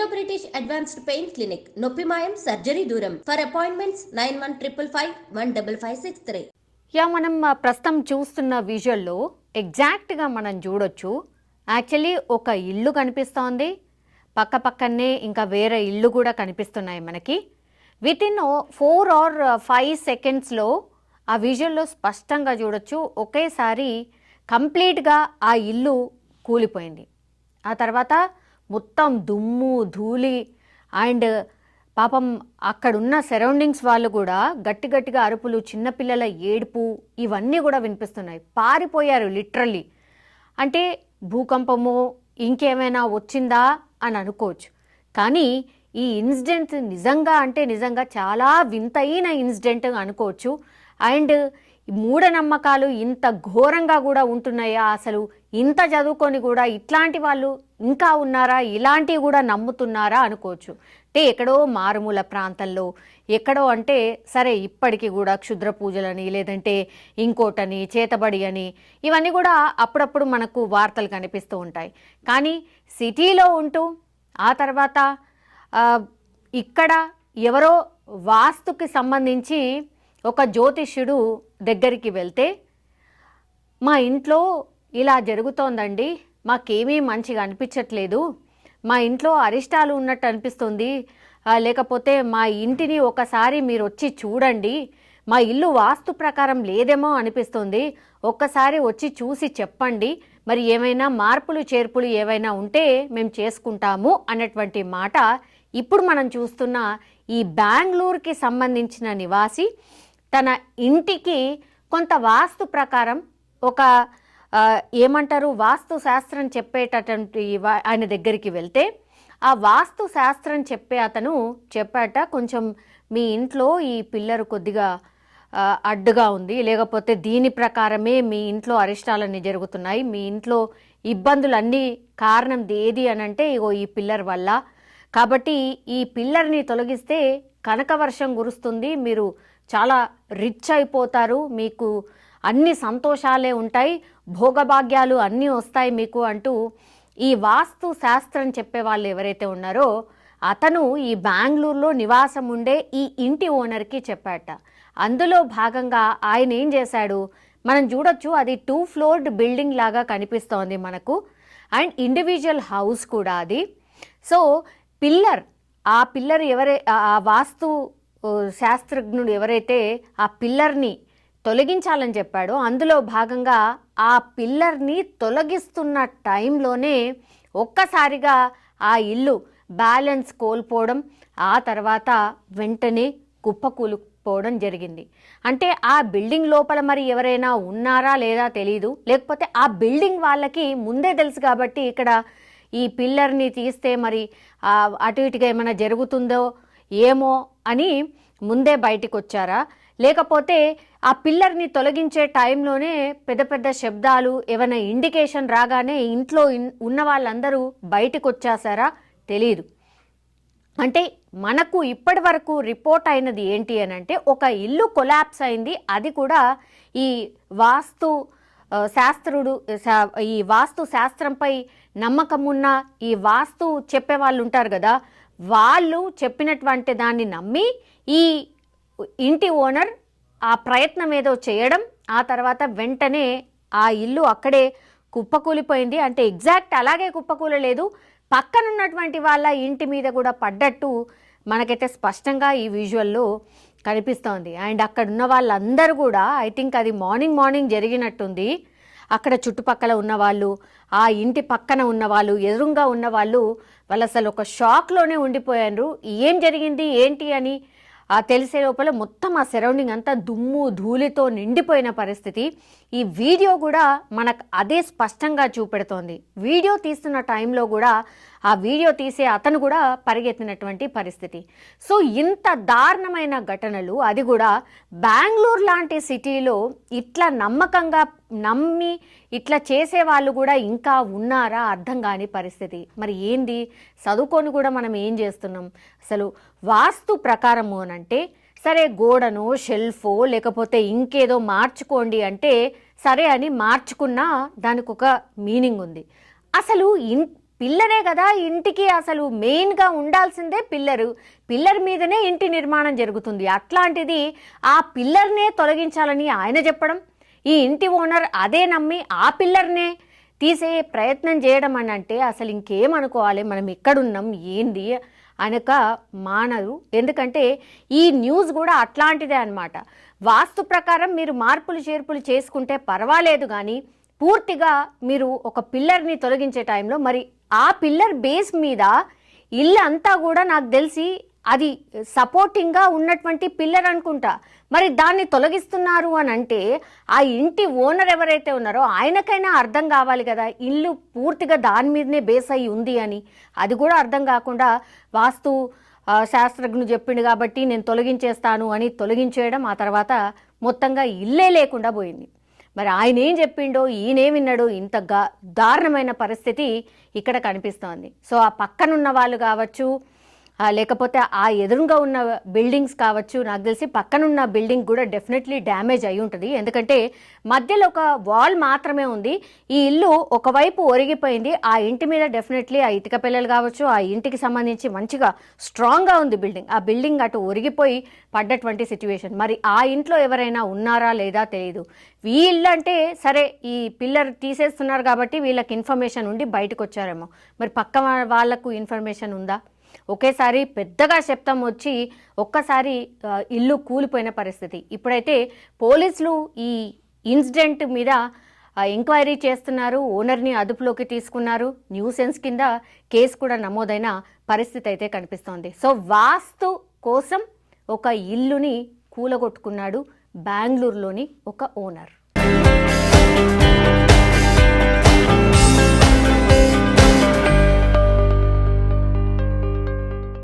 Indo British advanced pain clinic నొప్పి మాయం surgery దూరం. For appointments nine one triple five one double five six three yeah మనం ప్రస్తుతం చూస్తున్న విజువల్లో ఎగ్జాక్ట్గా మనం చూడొచ్చు. యాక్చువల్లీ ఒక ఇల్లు కనిపిస్తోంది. పక్క పక్కనే ఇంకా వేరే ఇల్లు కూడా కనిపిస్తున్నాయి మనకి. Within four or five సెకండ్స్లో ఆ విజువల్లో స్పష్టంగా చూడొచ్చు. ఒకేసారి కంప్లీట్గా ఆ ఇల్లు కూలిపోయింది. ఆ తర్వాత మొత్తం దుమ్ము ధూళి అండ్ పాపం అక్కడున్న సరౌండింగ్స్ వాళ్ళు కూడా గట్టి గట్టిగా అరుపులు చిన్నపిల్లల ఏడుపు ఇవన్నీ కూడా వినిపిస్తున్నాయి. పారిపోయారు లిటరల్లీ. అంటే భూకంపము ఇంకేమైనా వచ్చిందా అని అనుకోవచ్చు. కానీ ఈ ఇన్సిడెంట్ నిజంగా అంటే నిజంగా చాలా వింతైన ఇన్సిడెంట్ అనుకోవచ్చు. అండ్ మూఢనమ్మకాలు ఇంత ఘోరంగా కూడా ఉంటున్నాయా? అసలు ఇంత చదువుకొని కూడా ఇట్లాంటి వాళ్ళు ఇంకా ఉన్నారా? ఇలాంటివి కూడా నమ్ముతున్నారా అనుకోవచ్చు. అంటే ఎక్కడో మారుమూల ప్రాంతంలో ఎక్కడో అంటే సరే ఇప్పటికీ కూడా క్షుద్ర పూజలని లేదంటే ఇంకోటని చేతబడి అని ఇవన్నీ కూడా అప్పుడప్పుడు మనకు వార్తలు కనిపిస్తూ ఉంటాయి. కానీ సిటీలో ఉంటూ ఆ తర్వాత ఇక్కడ ఎవరో వాస్తుకి సంబంధించి ఒక జ్యోతిష్యుడు దగ్గరికి వెళ్తే మా ఇంట్లో ఇలా జరుగుతోందండి. మాకేమీ మంచిగా అనిపించట్లేదు. మా ఇంట్లో అరిష్టాలు ఉన్నట్టు అనిపిస్తుంది. లేకపోతే మా ఇంటిని ఒకసారి మీరు వచ్చి చూడండి. మా ఇల్లు వాస్తు ప్రకారం లేదేమో అనిపిస్తుంది. ఒక్కసారి వచ్చి చూసి చెప్పండి. మరి ఏమైనా మార్పులు చేర్పులు ఏవైనా ఉంటే మేము చేసుకుంటాము అన్నటువంటి మాట ఇప్పుడు మనం చూస్తున్న ఈ బెంగళూరుకి సంబంధించిన నివాసి తన ఇంటికి కొంత వాస్తు ప్రకారం ఒక ఏమంటారు? వాస్తు శాస్త్రం చెప్పేటటువంటి ఆయన దగ్గరికి వెళ్తే ఆ వాస్తు శాస్త్రం చెప్పే అతను చెప్పాట కొంచెం మీ ఇంట్లో ఈ పిల్లరు కొద్దిగా అడ్డుగా ఉంది. లేకపోతే దీని ప్రకారమే మీ ఇంట్లో అరిష్టాలన్నీ జరుగుతున్నాయి. మీ ఇంట్లో ఇబ్బందులన్నీ కారణం ఏది అని అంటే ఇగో ఈ పిల్లర్ వల్ల. కాబట్టి ఈ పిల్లర్ని తొలగిస్తే కనకవర్షం కురుస్తుంది. మీరు చాలా రిచ్ అయిపోతారు. మీకు అన్ని సంతోషాలే ఉంటాయి భోగభాగ్యాలు అన్నీ వస్తాయి మీకు అంటూ ఈ వాస్తు శాస్త్రం చెప్పే వాళ్ళు ఎవరైతే ఉన్నారో అతను ఈ బెంగళూరులో నివాసం ఉండే ఈ ఇంటి ఓనర్కి చెప్పాట. అందులో భాగంగా ఆయన ఏం చేశాడు మనం చూడొచ్చు అది టూ ఫ్లోర్డ్ బిల్డింగ్ లాగా కనిపిస్తోంది మనకు. అండ్ ఇండివిజువల్ హౌస్ కూడా అది. సో పిల్లర్ ఆ పిల్లర్ ఎవరై ఆ- వాస్తు శాస్త్రజ్ఞుడు ఎవరైతే ఆ పిల్లర్ని తొలగించాలని చెప్పాడో. అందులో భాగంగా ఆ పిల్లర్ని తొలగిస్తున్న టైంలోనే ఒక్కసారిగా ఆ ఇల్లు బ్యాలెన్స్ కోల్పోవడం ఆ తర్వాత వెంటనే కుప్పకూలిపోవడం జరిగింది. అంటే ఆ బిల్డింగ్ లోపల మరి ఎవరైనా ఉన్నారా లేదా తెలియదు లేకపోతే ఆ బిల్డింగ్ వాళ్ళకి ముందే తెలుసు కాబట్టి ఇక్కడ ఈ పిల్లర్ని తీస్తే మరి అటు ఇటుగా ఏమైనా జరుగుతుందో ఏమో అని ముందే బయటికి వచ్చారా లేకపోతే ఆ పిల్లర్ని తొలగించే టైంలోనే పెద్ద పెద్ద శబ్దాలు ఏమైనా ఇండికేషన్ రాగానే ఇంట్లో ఇన్- ఉన్న వాళ్ళందరూ బయటకు వచ్చేసారా తెలియదు అంటే మనకు ఇప్పటి వరకు రిపోర్ట్ అయినది ఏంటి అని అంటే ఒక ఇల్లు కొలాప్స్ అయింది. అది కూడా ఈ వాస్తు శాస్త్రుడు శా- ఈ వాస్తు శాస్త్రంపై నమ్మకం ఉన్న ఈ వాస్తు చెప్పే వాళ్ళు ఉంటారు కదా వాళ్ళు చెప్పినటువంటి దాన్ని నమ్మి ఈ ఇంటి ఓనర్ ఆ ప్రయత్నం ఏదో చేయడం ఆ తర్వాత వెంటనే ఆ ఇల్లు అక్కడే కుప్పకూలిపోయింది. అంటే ఎగ్జాక్ట్ అలాగే కుప్పకూలలేదు. పక్కనున్నటువంటి వాళ్ళ ఇంటి మీద కూడా పడ్డట్టు మనకైతే స్పష్టంగా ఈ విజువల్లో కనిపిస్తోంది. అండ్ అక్కడ ఉన్న వాళ్ళందరూ కూడా ఐ థింక్ అది మార్నింగ్ మార్నింగ్ జరిగినట్టుంది. అక్కడ చుట్టుపక్కల ఉన్నవాళ్ళు ఆ ఇంటి పక్కన ఉన్న వాళ్ళు ఎదురుగా ఉన్న వాళ్ళు వాళ్ళు అసలు ఒక షాక్లోనే ఉండిపోయారు. ఏం జరిగింది ఏంటి అని ఆ తెలిసే లోపల మొత్తం ఆ సరౌండింగ్ అంతా దుమ్ము ధూళితో నిండిపోయిన పరిస్థితి. ఈ వీడియో కూడా మనకు అదే స్పష్టంగా చూపెడుతోంది. వీడియో తీస్తున్న టైంలో కూడా ఆ వీడియో తీసే అతను కూడా పరిగెత్తినటువంటి పరిస్థితి. సో ఇంత దారుణమైన ఘటనలు అది కూడా బెంగళూరు లాంటి సిటీలో ఇట్లా నమ్మకంగా నమ్మి ఇట్లా చేసే వాళ్ళు కూడా ఇంకా ఉన్నారా? అర్థం కాని పరిస్థితి. మరి ఏంది? చదువుకొని కూడా మనం ఏం చేస్తున్నాం? అసలు వాస్తు ప్రకారము అని అంటే సరే గోడను షెల్ఫో లేకపోతే ఇంకేదో మార్చుకోండి అంటే సరే అని మార్చుకున్నా దానికి ఒక మీనింగ్ ఉంది. అసలు ఇన్ పిల్లరే కదా ఇంటికి అసలు మెయిన్గా ఉండాల్సిందే పిల్లరు. పిల్లర్ మీదనే ఇంటి నిర్మాణం జరుగుతుంది. అట్లాంటిది ఆ పిల్లర్నే తొలగించాలని ఆయన చెప్పడం? ఈ ఇంటి ఓనర్ అదే నమ్మి ఆ పిల్లర్నే తీసే ప్రయత్నం చేయడం అని అంటే అసలు ఇంకేమనుకోవాలి? మనం ఎక్కడున్నాం? ఏంది? అనక మానరు. ఎందుకంటే ఈ న్యూస్ కూడా అట్లాంటిదే అన్నమాట. వాస్తు ప్రకారం మీరు మార్పులు చేర్పులు చేసుకుంటే పర్వాలేదు కానీ పూర్తిగా మీరు ఒక పిల్లర్ని తొలగించే టైంలో మరి ఆ పిల్లర్ బేస్ మీద ఇల్లు అంతా కూడా నాకు తెలిసి అది సపోర్టింగ్గా ఉన్నటువంటి పిల్లర్ అనుకుంటా. మరి దాన్ని తొలగిస్తున్నారు అని అంటే ఆ ఇంటి ఓనర్ ఎవరైతే ఉన్నారో ఆయనకైనా అర్థం కావాలి కదా. ఇల్లు పూర్తిగా దాని మీదనే బేస్ అయి ఉంది అని. అది కూడా అర్థం కాకుండా వాస్తు శాస్త్రజ్ఞుడు చెప్పిండు కాబట్టి నేను తొలగించేస్తాను అని తొలగించేయడం ఆ తర్వాత మొత్తంగా ఇల్లే లేకుండా పోయింది. మరి ఆయన ఏం చెప్పిండో ఈయనేం విన్నాడో ఇంత గా దారుణమైన పరిస్థితి ఇక్కడ కనిపిస్తోంది. సో ఆ పక్కనున్న వాళ్ళు కావచ్చు లేకపోతే ఆ ఎదురుగా ఉన్న బిల్డింగ్స్ కావచ్చు నాకు తెలిసి పక్కనున్న బిల్డింగ్ కూడా డెఫినెట్లీ డ్యామేజ్ అయి ఉంటుంది. ఎందుకంటే మధ్యలో ఒక వాల్ మాత్రమే ఉంది. ఈ ఇల్లు ఒకవైపు ఒరిగిపోయింది. ఆ ఇంటి మీద డెఫినెట్లీ ఆ ఇటుక పిల్లలు కావచ్చు ఆ ఇంటికి సంబంధించి మంచిగా స్ట్రాంగ్గా ఉంది బిల్డింగ్. ఆ బిల్డింగ్ అటు ఒరిగిపోయి పడ్డటువంటి సిచ్యువేషన్. మరి ఆ ఇంట్లో ఎవరైనా ఉన్నారా లేదా తెలియదు ఈ ఇల్లు అంటే సరే ఈ పిల్లర్ తీసేస్తున్నారు కాబట్టి వీళ్ళకి ఇన్ఫర్మేషన్ ఉండి బయటకు వచ్చారేమో. మరి పక్క వాళ్ళకు ఇన్ఫర్మేషన్ ఉందా? ఒకేసారి పెద్దగా శబ్దం వచ్చి ఒక్కసారి ఇల్లు కూలిపోయిన పరిస్థితి. ఇప్పుడైతే పోలీసులు ఈ ఇన్సిడెంట్ మీద ఎంక్వైరీ చేస్తున్నారు. ఓనర్ని అదుపులోకి తీసుకున్నారు. న్యూసెన్స్ కింద కేసు కూడా నమోదైన పరిస్థితి అయితే కనిపిస్తోంది. సో వాస్తు కోసం ఒక ఇల్లుని కూలగొట్టుకున్నాడు బెంగళూరులోని ఒక ఓనర్.